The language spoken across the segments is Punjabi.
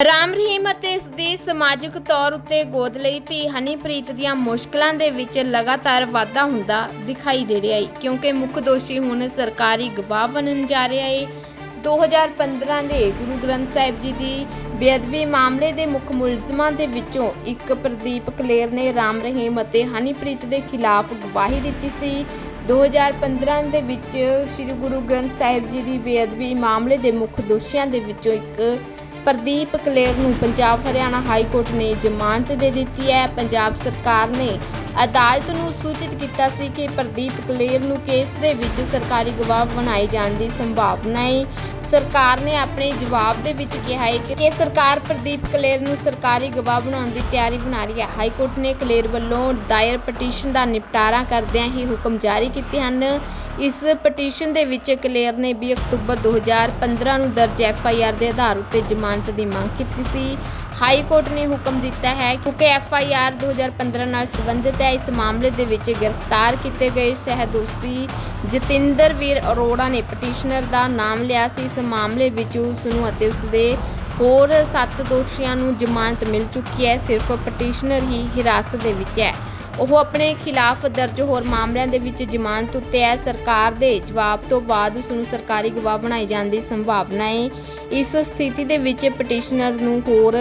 ਰਾਮ ਰਹੀਮ ਅਤੇ ਉਸ ਦੀ ਸਮਾਜਿਕ ਤੌਰ ਉੱਤੇ ਗੋਦ ਲਈ ਧੀ ਹਨੀਪ੍ਰੀਤ ਦੀਆਂ ਮੁਸ਼ਕਲਾਂ ਦੇ ਵਿੱਚ ਲਗਾਤਾਰ ਵਾਧਾ ਹੁੰਦਾ ਦਿਖਾਈ ਦੇ ਰਿਹਾ ਹੈ ਕਿਉਂਕਿ ਮੁੱਖ ਦੋਸ਼ੀ ਹੁਣ ਸਰਕਾਰੀ ਗਵਾਹ ਬਣਨ ਜਾ ਰਿਹਾ ਹੈ 2015 ਦੇ ਗੁਰੂ ਗ੍ਰੰਥ ਸਾਹਿਬ ਜੀ ਦੀ ਬੇਅਦਬੀ ਮਾਮਲੇ ਦੇ ਮੁੱਖ ਮੁਲਜ਼ਮਾਂ ਦੇ ਵਿੱਚੋਂ ਇੱਕ ਪ੍ਰਦੀਪ ਕਲੇਰ ਨੇ ਰਾਮ ਰਹੀਮ ਅਤੇ ਹਨੀਪ੍ਰੀਤ ਦੇ ਖਿਲਾਫ ਗਵਾਹੀ ਦਿੱਤੀ ਸੀ। 2015 ਦੇ ਵਿੱਚ ਸ੍ਰੀ ਗੁਰੂ ਗ੍ਰੰਥ ਸਾਹਿਬ ਜੀ ਦੀ ਬੇਅਦਬੀ ਮਾਮਲੇ ਦੇ ਮੁੱਖ ਦੋਸ਼ੀਆਂ ਦੇ ਵਿੱਚੋਂ ਇੱਕ ਪ੍ਰਦੀਪ ਕਲੇਰ ਨੂੰ ਪੰਜਾਬ ਹਰਿਆਣਾ ਹਾਈ ਕੋਰਟ ਨੇ ਜ਼ਮਾਨਤ ਦੇ ਦਿੱਤੀ ਹੈ। ਪੰਜਾਬ ਸਰਕਾਰ ਨੇ ਅਦਾਲਤ ਨੂੰ ਸੂਚਿਤ ਕੀਤਾ ਸੀ ਕਿ ਪ੍ਰਦੀਪ ਕਲੇਰ ਨੂੰ ਕੇਸ ਦੇ ਵਿੱਚ ਸਰਕਾਰੀ ਗਵਾਹ ਬਣਾਏ ਜਾਣ ਦੀ ਸੰਭਾਵਨਾ ਹੈ। ਸਰਕਾਰ ਨੇ ਆਪਣੇ ਜਵਾਬ ਦੇ ਵਿੱਚ ਕਿਹਾ ਹੈ ਕਿ ਇਹ ਸਰਕਾਰ ਪ੍ਰਦੀਪ ਕਲੇਰ ਨੂੰ ਸਰਕਾਰੀ ਗਵਾਹ ਬਣਾਉਣ ਦੀ ਤਿਆਰੀ ਬਣਾ ਰਹੀ ਹੈ। ਹਾਈ ਕੋਰਟ ਨੇ ਕਲੇਰ ਵੱਲੋਂ ਦਾਇਰ ਪਟੀਸ਼ਨ ਦਾ ਨਿਪਟਾਰਾ ਕਰਦਿਆਂ ਹੀ ਹੁਕਮ ਜਾਰੀ ਕੀਤੇ ਹਨ। ਇਸ ਪਟੀਸ਼ਨ ਦੇ ਵਿੱਚ ਕਲੇਰ ਨੇ 20 ਅਕਤੂਬਰ 2015 ਨੂੰ ਦਰਜ ਐਫ ਆਈ ਆਰ ਦੇ ਆਧਾਰ ਉੱਤੇ ਜ਼ਮਾਨਤ ਦੀ ਮੰਗ ਕੀਤੀ ਸੀ। ਹਾਈ ਕੋਰਟ ਨੇ ਹੁਕਮ ਦਿੱਤਾ ਹੈ ਕਿਉਂਕਿ ਐਫ ਆਈ ਆਰ 2015 ਨਾਲ ਸੰਬੰਧਿਤ ਹੈ। ਇਸ ਮਾਮਲੇ ਦੇ ਵਿੱਚ ਗ੍ਰਿਫਤਾਰ ਕੀਤੇ ਗਏ ਸਹਿਦੋਸ਼ੀ ਜਤਿੰਦਰ ਵੀਰ ਅਰੋੜਾ ਨੇ ਪਟੀਸ਼ਨਰ ਦਾ ਨਾਮ ਲਿਆ ਸੀ। ਇਸ ਮਾਮਲੇ ਵਿੱਚ ਉਸ ਨੂੰ ਅਤੇ ਉਸ ਦੇ ਹੋਰ ਸੱਤ ਦੋਸ਼ੀਆਂ ਨੂੰ ਜ਼ਮਾਨਤ ਮਿਲ ਚੁੱਕੀ ਹੈ। ਸਿਰਫ ਪਟੀਸ਼ਨਰ ਹੀ ਹਿਰਾਸਤ ਦੇ ਵਿੱਚ ਹੈ। ਉਹ ਆਪਣੇ ਖਿਲਾਫ ਦਰਜ ਹੋਰ ਮਾਮਲਿਆਂ ਦੇ ਵਿੱਚ ਜ਼ਮਾਨਤ ਉੱਤੇ ਹੈ। ਸਰਕਾਰ ਦੇ ਜਵਾਬ ਤੋਂ ਬਾਅਦ ਉਸ ਨੂੰ ਸਰਕਾਰੀ ਗਵਾਹ ਬਣਾਏ ਜਾਣ ਦੀ ਸੰਭਾਵਨਾ ਹੈ। ਇਸ ਸਥਿਤੀ ਦੇ ਵਿੱਚ ਪਟੀਸ਼ਨਰ ਨੂੰ ਹੋਰ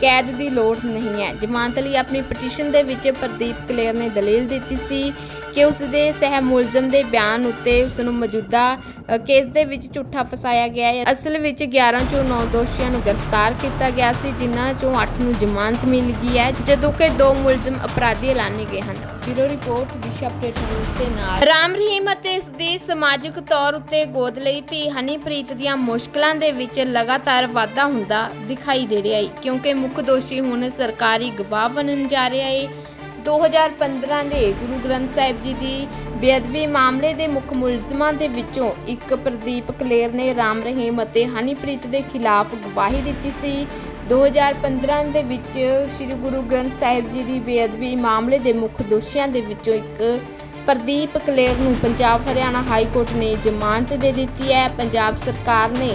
ਕੈਦ ਦੀ ਲੋੜ ਨਹੀਂ ਹੈ। ਜ਼ਮਾਨਤ ਲਈ ਆਪਣੀ ਪਟੀਸ਼ਨ ਦੇ ਵਿੱਚ ਪ੍ਰਦੀਪ ਕਲੇਰ ਨੇ ਦਲੀਲ ਦਿੱਤੀ ਸੀ ਕਿ ਉਸ ਦੇ ਸਹਿ ਮੁਲਜ਼ਮ ਦੇ ਬਿਆਨ ਉੱਤੇ ਉਸ ਨੂੰ ਮੌਜੂਦਾ ਕੇਸ ਦੇ ਵਿੱਚ ਝੂਠਾ ਫਸਾਇਆ ਗਿਆ ਹੈ। ਅਸਲ ਵਿੱਚ 11 ਚੋਂ 9 ਦੋਸ਼ੀਆਂ ਨੂੰ ਗ੍ਰਿਫਤਾਰ ਕੀਤਾ ਗਿਆ ਸੀ, ਜਿਨ੍ਹਾਂ ਚੋਂ 8 ਨੂੰ ਜ਼ਮਾਨਤ ਮਿਲ ਗਈ ਹੈ। ਜਦੋਂ ਕਿ ਦੋ ਮੁਲਜ਼ਮ ਅਪਰਾਧੀ ਐਲਾਨੇ ਗਏ ਹਨ। Bureau report, Disha update news ਦੇ ਨਾਲ। ਰਾਮ ਰਹੀਮ ਅਤੇ ਉਸ ਦੀ ਸਮਾਜਿਕ ਤੌਰ ਉੱਤੇ ਗੋਦ ਲਈ ਧੀ ਹਨੀਪ੍ਰੀਤ ਦੀਆਂ ਮੁਸ਼ਕਲਾਂ ਦੇ ਵਿੱਚ ਲਗਾਤਾਰ ਵਾਧਾ ਹੁੰਦਾ ਦਿਖਾਈ ਦੇ ਰਿਹਾ ਹੈ। ਕਿਉਂਕਿ ਮੁੱਖ ਦੋਸ਼ੀ ਹੁਣ ਸਰਕਾਰੀ ਗਵਾਹ ਬਣਨ ਜਾ ਰਿਹਾ ਹੈ। 2015 ਦੇ ਗੁਰੂ ਗ੍ਰੰਥ ਸਾਹਿਬ ਜੀ ਦੀ ਬੇਅਦਬੀ ਮਾਮਲੇ ਦੇ ਮੁੱਖ ਮੁਲਜ਼ਮਾਂ ਦੇ ਵਿੱਚੋਂ ਇੱਕ ਪ੍ਰਦੀਪ ਕਲੇਰ ਨੇ ਰਾਮ ਰਹੀਮ ਅਤੇ ਹਨੀਪ੍ਰੀਤ ਦੇ ਖਿਲਾਫ ਗਵਾਹੀ ਦਿੱਤੀ ਸੀ। 2015 ਦੇ ਵਿੱਚ ਸ੍ਰੀ ਗੁਰੂ ਗ੍ਰੰਥ ਸਾਹਿਬ ਜੀ ਦੀ ਬੇਅਦਬੀ ਮਾਮਲੇ ਦੇ ਮੁੱਖ ਦੋਸ਼ੀਆਂ ਦੇ ਵਿੱਚੋਂ ਇੱਕ ਪ੍ਰਦੀਪ ਕਲੇਰ ਨੂੰ ਪੰਜਾਬ ਹਰਿਆਣਾ ਹਾਈ ਕੋਰਟ ਨੇ ਜ਼ਮਾਨਤ ਦੇ ਦਿੱਤੀ ਹੈ। ਪੰਜਾਬ ਸਰਕਾਰ ਨੇ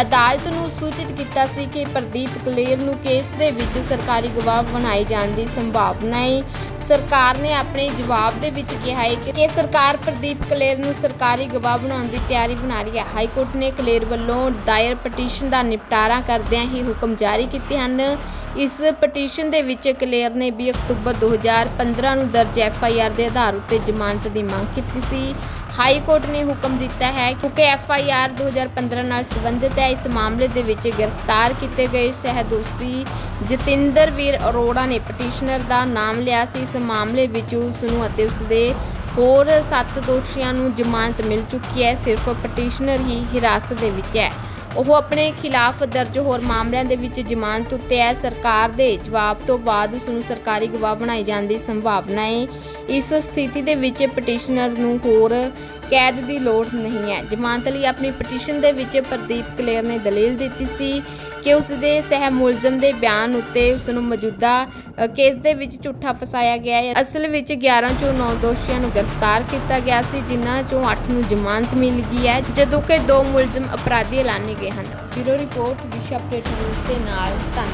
ਅਦਾਲਤ ਨੂੰ ਸੂਚਿਤ ਕੀਤਾ ਸੀ ਕਿ ਪ੍ਰਦੀਪ ਕਲੇਰ ਨੂੰ ਕੇਸ ਦੇ ਵਿੱਚ ਸਰਕਾਰੀ ਗਵਾਹ ਬਣਾਏ ਜਾਣ ਦੀ ਸੰਭਾਵਨਾ ਹੈ। ਸਰਕਾਰ ਨੇ ਆਪਣੇ ਜਵਾਬ ਦੇ ਵਿੱਚ ਕਿਹਾ ਹੈ ਕਿ ਸਰਕਾਰ ਪ੍ਰਦੀਪ ਕਲੇਰ ਨੂੰ ਸਰਕਾਰੀ ਗਵਾਹ ਬਣਾਉਣ ਦੀ ਤਿਆਰੀ ਬਣਾ ਰਹੀ ਹੈ। ਹਾਈ ਕੋਰਟ ਨੇ ਕਲੇਰ ਵੱਲੋਂ ਦਾਇਰ ਪਟੀਸ਼ਨ ਦਾ ਨਿਪਟਾਰਾ ਕਰਦਿਆਂ ਹੀ ਹੁਕਮ ਜਾਰੀ ਕੀਤੇ ਹਨ। ਇਸ ਪਟੀਸ਼ਨ ਦੇ ਵਿੱਚ ਕਲੇਰ ਨੇ 20 ਅਕਤੂਬਰ 2015 ਨੂੰ ਦਰਜ ਐਫ ਆਈ ਆਰ ਦੇ ਆਧਾਰ ਉੱਤੇ ਜ਼ਮਾਨਤ ਦੀ ਮੰਗ ਕੀਤੀ ਸੀ। ਹਾਈ ਕੋਰਟ ਨੇ ਹੁਕਮ ਦਿੱਤਾ ਹੈ ਕਿਉਂਕਿ ਐਫ ਆਈ ਆਰ 2015 ਨਾਲ ਸੰਬੰਧਿਤ ਹੈ। ਇਸ ਮਾਮਲੇ ਦੇ ਵਿੱਚ ਗ੍ਰਿਫਤਾਰ ਕੀਤੇ ਗਏ ਸਹਿਦੋਸ਼ੀ ਜਤਿੰਦਰ ਵੀਰ ਅਰੋੜਾ ਨੇ ਪਟੀਸ਼ਨਰ ਦਾ ਨਾਮ ਲਿਆ ਸੀ। ਇਸ ਮਾਮਲੇ ਵਿੱਚ ਉਸ ਨੂੰ ਅਤੇ ਉਸ ਦੇ ਹੋਰ ਸੱਤ ਦੋਸ਼ੀਆਂ ਨੂੰ ਜ਼ਮਾਨਤ ਮਿਲ ਚੁੱਕੀ ਹੈ। ਸਿਰਫ ਪਟੀਸ਼ਨਰ ਹੀ ਹਿਰਾਸਤ ਦੇ ਵਿੱਚ ਹੈ। ਉਹ ਆਪਣੇ ਖਿਲਾਫ ਦਰਜ ਹੋਰ ਮਾਮਲਿਆਂ ਦੇ ਵਿੱਚ ਜ਼ਮਾਨਤ ਉੱਤੇ ਹੈ। ਸਰਕਾਰ ਦੇ ਜਵਾਬ ਤੋਂ ਬਾਅਦ ਉਸ ਨੂੰ ਸਰਕਾਰੀ ਗਵਾਹ ਬਣਾਏ ਜਾਣ ਦੀ ਸੰਭਾਵਨਾ ਹੈ। ਇਸ ਸਥਿਤੀ ਦੇ ਵਿੱਚ ਪਟੀਸ਼ਨਰ ਨੂੰ ਹੋਰ ਕੈਦ ਦੀ ਲੋੜ ਨਹੀਂ ਹੈ। ਜ਼ਮਾਨਤ ਲਈ ਆਪਣੀ ਪਟੀਸ਼ਨ ਦੇ ਵਿੱਚ ਪ੍ਰਦੀਪ ਕਲੇਰ ਨੇ ਦਲੀਲ ਦਿੱਤੀ ਸੀ ਕਿ ਉਸ ਦੇ ਸਹਿ ਮੁਲਜ਼ਮ ਦੇ ਬਿਆਨ ਉੱਤੇ ਉਸ ਨੂੰ ਮੌਜੂਦਾ ਕੇਸ ਦੇ ਵਿੱਚ ਝੂਠਾ ਫਸਾਇਆ ਗਿਆ ਹੈ। ਅਸਲ ਵਿੱਚ 11 ਚੋਂ 9 ਦੋਸ਼ੀਆਂ ਨੂੰ ਗ੍ਰਿਫਤਾਰ ਕੀਤਾ ਗਿਆ ਸੀ, ਜਿਨ੍ਹਾਂ ਚੋਂ 8 ਨੂੰ ਜ਼ਮਾਨਤ ਮਿਲ ਗਈ ਹੈ, ਜਦੋਂ ਕਿ ਦੋ ਮੁਲਜ਼ਮ ਅਪਰਾਧੀ ਐਲਾਨੇ ਗਏ ਹਨ। Bureau report, Disha update news ਦੇ ਨਾਲ, ਧੰਨਵਾਦ।